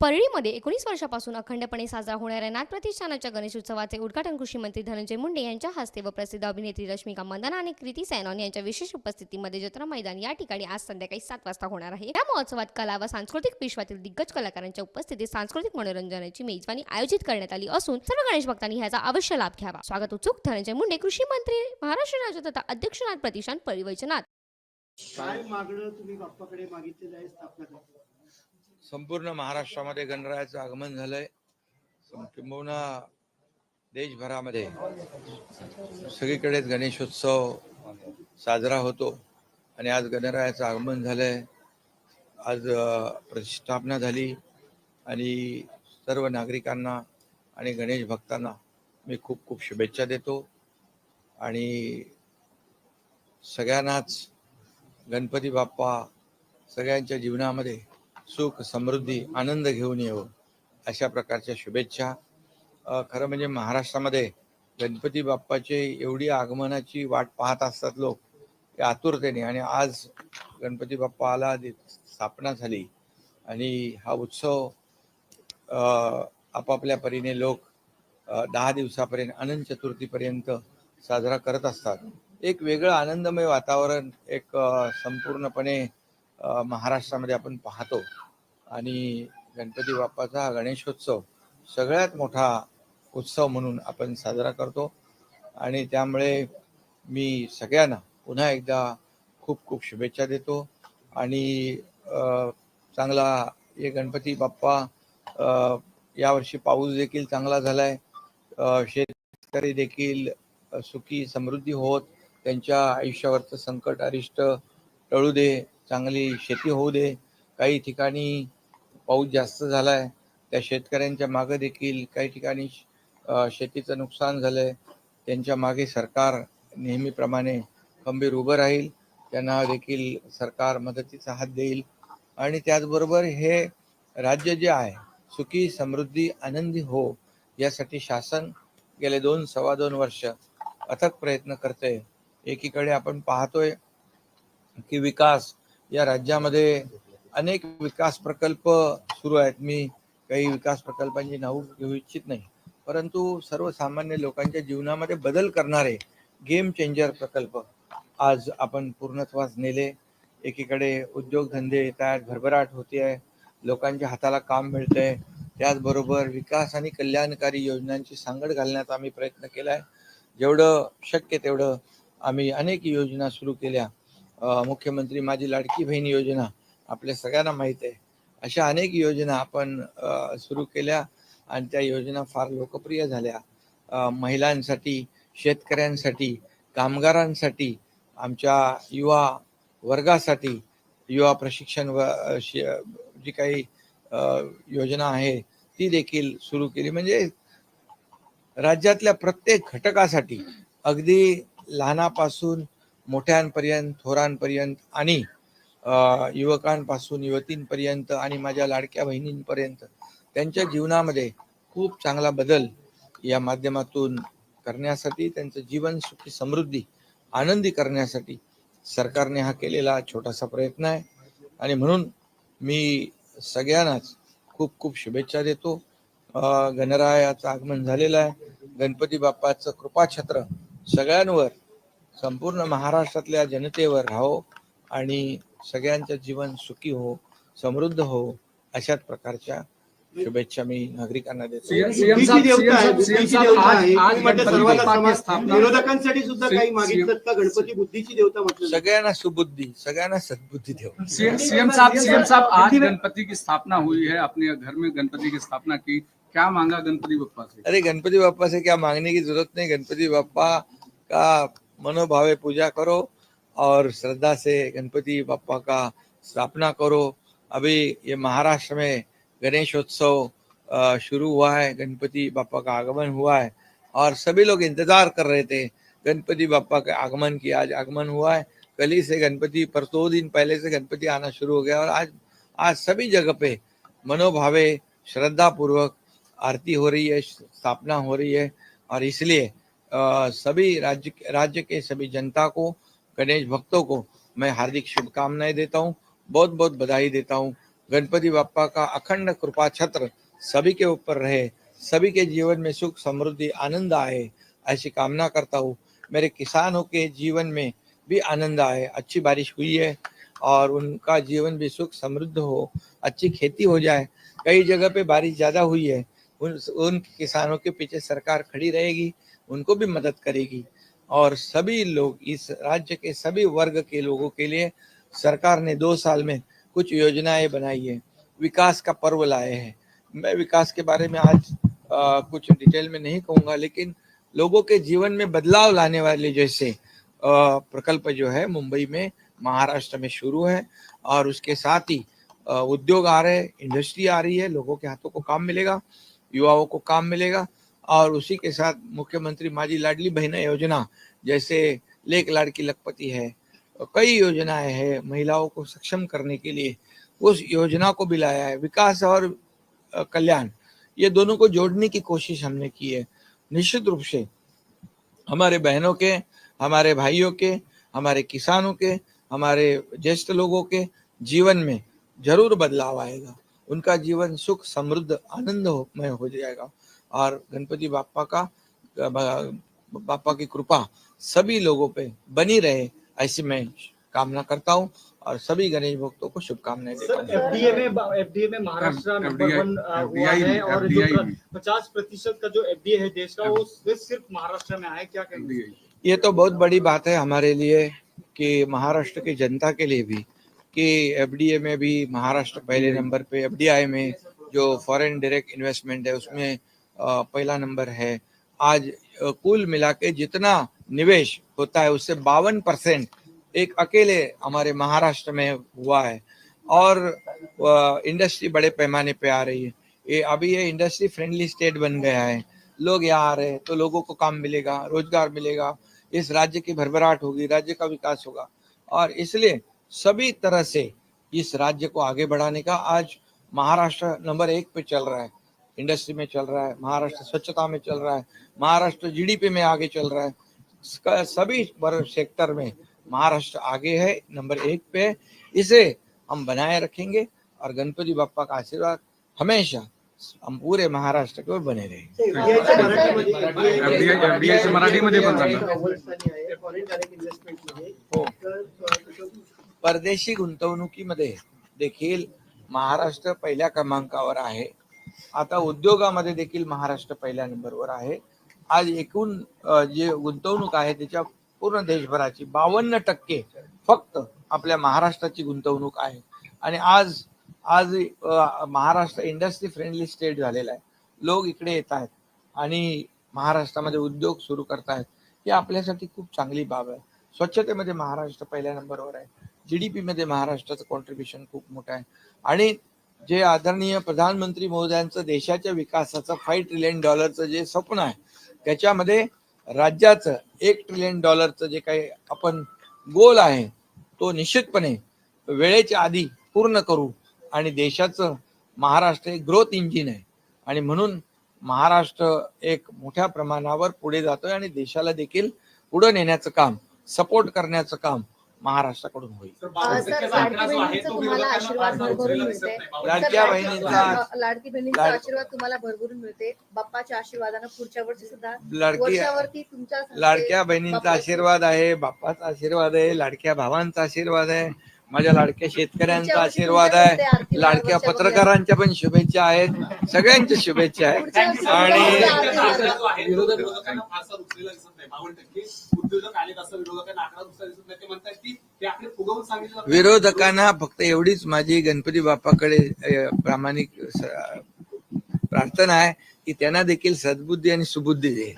परळीमध्ये एकोणीस वर्षापासून अखंडपणे साजरा होणाऱ्या नाथ प्रतिष्ठानाच्या गणेशोत्सवाचे उद्घाटन कृषी मंत्री धनंजय मुंडे यांच्या हस्ते व प्रसिद्ध अभिनेत्री रश्मिका मंदाना आणि कृती सॅनॉन यांच्या विशेष उपस्थितीमध्ये जत्रा मैदान या ठिकाणी आज संध्याकाळी सात वाजता होणार आहे. या महोत्सवात कला व सांस्कृतिक विश्वातील दिग्गज कलाकारांच्या उपस्थितीत सांस्कृतिक मनोरंजनाची मेजवानी आयोजित करण्यात आली असून सर्व गणेश भक्तांनी ह्याचा अवश्य लाभ घ्यावा. स्वागत उत्सुक धनंजय मुंडे कृषी मंत्री महाराष्ट्र राज्य तथा अध्यक्ष नाथ प्रतिष्ठान परळी वैजनाथ काय मागणं तुम्ही बाप्पाकडे मागितलेलं आहे स्थापना संपूर्ण महाराष्ट्रामध्ये गणरायाचं आगमन झालंय. किंबहुना देशभरामध्ये. सगळीकडेच गणेशोत्सव साजरा होतो आणि आज गणरायाचं आगमन झालंय. आज प्रतिष्ठापना झाली आणि सर्व नागरिकांना आणि गणेश भक्तांना मी खूप खूप शुभेच्छा देतो. आणि सगळ्यांनाच गणपती बाप्पा सगळ्यांच्या जीवनामध्ये सुख समृद्धी आनंद घेऊन येऊ अशा प्रकारच्या शुभेच्छा. खरं म्हणजे महाराष्ट्रामध्ये गणपती बाप्पाचे एवढी आगमनाची वाट पाहत असतात लोक आतुरतेने. आणि आज गणपती बाप्पा आला स्थापना झाली आणि हा उत्सव आपापल्या परीने लोक दहा दिवसापर्यंत अनंत चतुर्थीपर्यंत साजरा करत असतात. एक वेगळं आनंदमय वातावरण एक संपूर्णपणे महाराष्ट्रामध्ये आपण पाहतो. आणि गणपती बाप्पाचा हा गणेशोत्सव सगळ्यात मोठा उत्सव म्हणून आपण साजरा करतो. आणि त्यामुळे मी सगळ्यांना पुन्हा एकदा खूप खूप शुभेच्छा देतो. आणि चांगला हे गणपती बाप्पा यावर्षी पाऊस देखील चांगला झालाय. आहे शेतकरी देखील सुखी समृद्धी होत त्यांच्या आयुष्यावरचं संकट अरिष्ट टळू दे. चांगली शेती होऊ दे. काही ठिकाणी पाऊस जास्त झाला आहे त्या शेतकऱ्यांच्या मागे देखील काही ठिकाणी शेतीचं नुकसान झालं आहे त्यांच्या मागे सरकार नेहमीप्रमाणे खंबीर उभं राहील. त्यांना देखील सरकार मदतीचा हात देईल. आणि त्याचबरोबर हे राज्य जे आहे सुखी समृद्धी आनंदी हो यासाठी शासन गेले दोन सव्वा दोन वर्ष अथक प्रयत्न करते एकीकडे आपण पाहतोय की विकास या राज्यामध्ये अनेक विकास प्रकल्प सुरू आहेत. मी काही विकास प्रकल्पांची नाव घेऊ इच्छित नाही. परंतु सर्वसामान्य लोकांच्या जीवनामध्ये बदल करणारे गेम चेंजर प्रकल्प आज आपण पूर्णत्वास नेले. एकीकडे उद्योगधंदे येत आहेत भरभराट होते आहे. लोकांच्या हाताला काम मिळतंय. त्याचबरोबर विकास आणि कल्याणकारी योजनांची सांगड घालण्याचा आम्ही प्रयत्न केला आहे जेवढं शक्य तेवढं आम्ही अनेक योजना सुरू केल्या. मुख्यमंत्री माझी लाडकी बहीण योजना आपल्या सगळ्यांना माहीत आहे. अशा अनेक योजना आपण सुरू केल्या आणि त्या योजना फार लोकप्रिय झाल्या. महिलांसाठी शेतकऱ्यांसाठी कामगारांसाठी आमच्या युवा वर्गासाठी युवा प्रशिक्षण व जी काही योजना आहे ती देखील सुरू केली. म्हणजे राज्यातल्या प्रत्येक घटकासाठी अगदी लहानापासून मोठ्यांपर्यंत थोरांपर्यंत आणि युवकांपासून युवतींपर्यंत आणि माझ्या लाडक्या बहिणींपर्यंत त्यांच्या जीवनामध्ये खूप चांगला बदल या माध्यमातून करण्यासाठी त्यांचं जीवन सुखी समृद्धी आनंदी करण्यासाठी सरकारने हा केलेला छोटासा प्रयत्न आहे. आणि म्हणून मी सगळ्यांनाच खूप खूप शुभेच्छा देतो. गणरायाचं आगमन झालेलं आहे. गणपती बाप्पाचं कृपाछत्र सगळ्यांवर संपूर्ण महाराष्ट्रातल्या जनतेवर राहो आणि सगळ्यांचं जीवन सुखी हो समृद्ध हो अशाच प्रकारच्या शुभेच्छा मी नागरिकांना देतो. विरोधकांसाठी सुद्धा काही मागितलं का गणपती बुद्धीची देवता म्हटलं. सगळ्यांना सुबुद्धी सगळ्यांना सद्बुद्धी सीएम सीएम साहब सीएम साहब आज गणपति की स्थापना हुई है अपने घर में गणपति की स्थापना की। क्या मांगा गणपति बप्पा से? अरे गणपति बाप्पा से क्या मांगने की जरूरत नहीं। गणपति बाप्पा का मनोभावे पूजा करो और श्रद्धा से गणपति बापा का स्थापना करो। अभी ये महाराष्ट्र में गणेशोत्सव अ, शुरू हुआ है गणपति बापा का आगमन हुआ है और सभी लोग इंतज़ार कर रहे थे गणपति बापा के आगमन की आज आगमन हुआ है। कल ही से गणपति पर दो दिन पहले से गणपति आना शुरू हो गया और आज आज सभी जगह पे मनोभावे श्रद्धा पूर्वक आरती हो रही है स्थापना हो रही है और इसलिए सभी राज्य राज्य के सभी जनता को, गणेश भक्तों को मैं हार्दिक शुभकामनाएँ देता हूँ बहुत बहुत बधाई देता हूँ। गणपति बापा का अखंड कृपा छत्र सभी के ऊपर रहे, सभी के जीवन में सुख, समृद्धि, आनंद आए, ऐसी कामना करता हूँ। मेरे किसानों के जीवन में भी आनंद आए, अच्छी बारिश हुई है और उनका जीवन भी सुख, समृद्ध हो, अच्छी खेती हो जाए। कई जगह पे बारिश ज़्यादा हुई है, उन उन किसानों के पीछे सरकार खड़ी रहेगी उनको भी मदद करेगी। और सभी लोग इस राज्य के सभी वर्ग के लोगों के लिए सरकार ने दो साल में कुछ योजनाएँ बनाई है। विकास का पर्व लाए हैं। मैं विकास के बारे में आज आ, कुछ डिटेल में नहीं कहूँगा लेकिन लोगों के जीवन में बदलाव लाने वाले जैसे प्रकल्प जो है मुंबई में महाराष्ट्र में शुरू है और उसके साथ ही उद्योग आ रहे हैं इंडस्ट्री आ रही है लोगों के हाथों को काम मिलेगा युवाओं को काम मिलेगा और उसी के साथ मुख्यमंत्री माझी लाडली बहना योजना, जैसे लेख लाड़की लखपति है, कई योजनाएँ हैं महिलाओं को सक्षम करने के लिए। उस योजना को भी लाया है, विकास और कल्याण। ये दोनों को जोड़ने की कोशिश हमने की है। निश्चित रूप से हमारे बहनों के, हमारे भाइयों के, हमारे किसानों के, हमारे ज्येष्ठ लोगों के जीवन में ज़रूर बदलाव आएगा। उनका जीवन सुख, समृद्ध, आनंदमय हो जाएगा। और गणपति बापा का बापा की कृपा सभी लोगों पे बनी रहे ऐसी मैं कामना करता हूँ और सभी गणेश भक्तों को शुभकामनाएँ देता हूँ। एफडीए में एफडीए में महाराष्ट्र नंबर वन हुआ है और जो पचास प्रतिशत का जो एफडीए है देश का वो सिर्फ़ सिर्फ़ महाराष्ट्र में आया क्या कहेंगे? ये तो बहुत बड़ी बात है हमारे लिए कि महाराष्ट्र की जनता के लिए भी कि एफडीए में भी महाराष्ट्र पहले नंबर पे एफडीआई में जो फॉरेन डायरेक्ट इन्वेस्टमेंट है उसमें पहला नंबर है। आज कुल मिला के जितना निवेश होता है, उससे बावन परसेंट एक अकेले हमारे महाराष्ट्र में हुआ है। और इंडस्ट्री बड़े पैमाने पे आ रही है। ये अभी ये इंडस्ट्री फ्रेंडली स्टेट बन गया है। लोग यहाँ आ रहे हैं तो लोगों को काम मिलेगा, रोज़गार मिलेगा। इस राज्य की भरभराट होगी, राज्य का विकास होगा। और इसलिए सभी तरह से इस राज्य को आगे बढ़ाने का आज महाराष्ट्र नंबर एक पे चल रहा है। इंडस्ट्री में चल रहा है महाराष्ट्र स्वच्छता में चल रहा है महाराष्ट्र जीडीपी में आगे चल रहा है। सभी सेक्टर में महाराष्ट्र आगे है नंबर एक पे है। इसे हम बनाए रखेंगे और गणपति बापा का आशीर्वाद हमेशा हम पूरे महाराष्ट्र के बने रहे हो. परदेशी गुंतवणुकीमध्ये देखील महाराष्ट्र पहिल्या क्रमांकावर आहे. आता उद्योगामध्ये देखील महाराष्ट्र पहिल्या नंबरवर आहे. आज एकूण जे गुंतवणूक आहे त्याच्या पूर्ण देशभराची बावन्न टक्के फक्त आपल्या महाराष्ट्राची गुंतवणूक आहे. आणि आज आज महाराष्ट्र इंडस्ट्री फ्रेंडली स्टेट झालेला आहे. लोक इकडे येत आहेत आणि महाराष्ट्रामध्ये उद्योग सुरू करतायत ही आपल्यासाठी खूप चांगली बाब आहे. स्वच्छतेमध्ये महाराष्ट्र पहिल्या नंबरवर आहे. जीडीपी मध्ये महाराष्ट्राचं कॉन्ट्रीब्युशन खूप मोठं आहे. आणि जे आदरणीय प्रधानमंत्री महोदयांचं देशाच्या विकासाचं फाईव्ह ट्रिलियन डॉलरचं जे स्वप्न आहे त्याच्यामध्ये राज्याचं एक ट्रिलियन डॉलरचं जे काही आपण गोल आहे तो निश्चितपणे वेळेच्या आधी पूर्ण करू आणि देशाचं महाराष्ट्र एक ग्रोथ इंजिन आहे. आणि म्हणून महाराष्ट्र एक मोठ्या प्रमाणावर पुढे जातोय आणि देशाला देखील पुढे नेण्याचं काम सपोर्ट करण्याचं काम महाराष्ट्राकडून होईल. लाडक्या सर, बहिणींचा लाडकी बहिणींचा आशीर्वाद तुम्हाला भरभरून मिळते. बाप्पाच्या आशीर्वादानं पुढच्या वर्षी सुद्धा लाडकी वर्षावरती तुमच्या लाडक्या बहिणींचा आशीर्वाद आहे बाप्पाचा आशीर्वाद आहे लाडक्या भावांचा आशीर्वाद आहे. माझ्या लाडक्या शेतकऱ्यांचा आशीर्वाद आहे. लाडक्या पत्रकारांच्या पण शुभेच्छा आहेत. सगळ्यांच्या शुभेच्छा आहेत. आणि विरोधकांना फक्त एवढीच माझी गणपती बाप्पाकडे प्रामाणिक प्रार्थना आहे की त्यांना देखील सद्बुद्धी आणि सुबुद्धी दे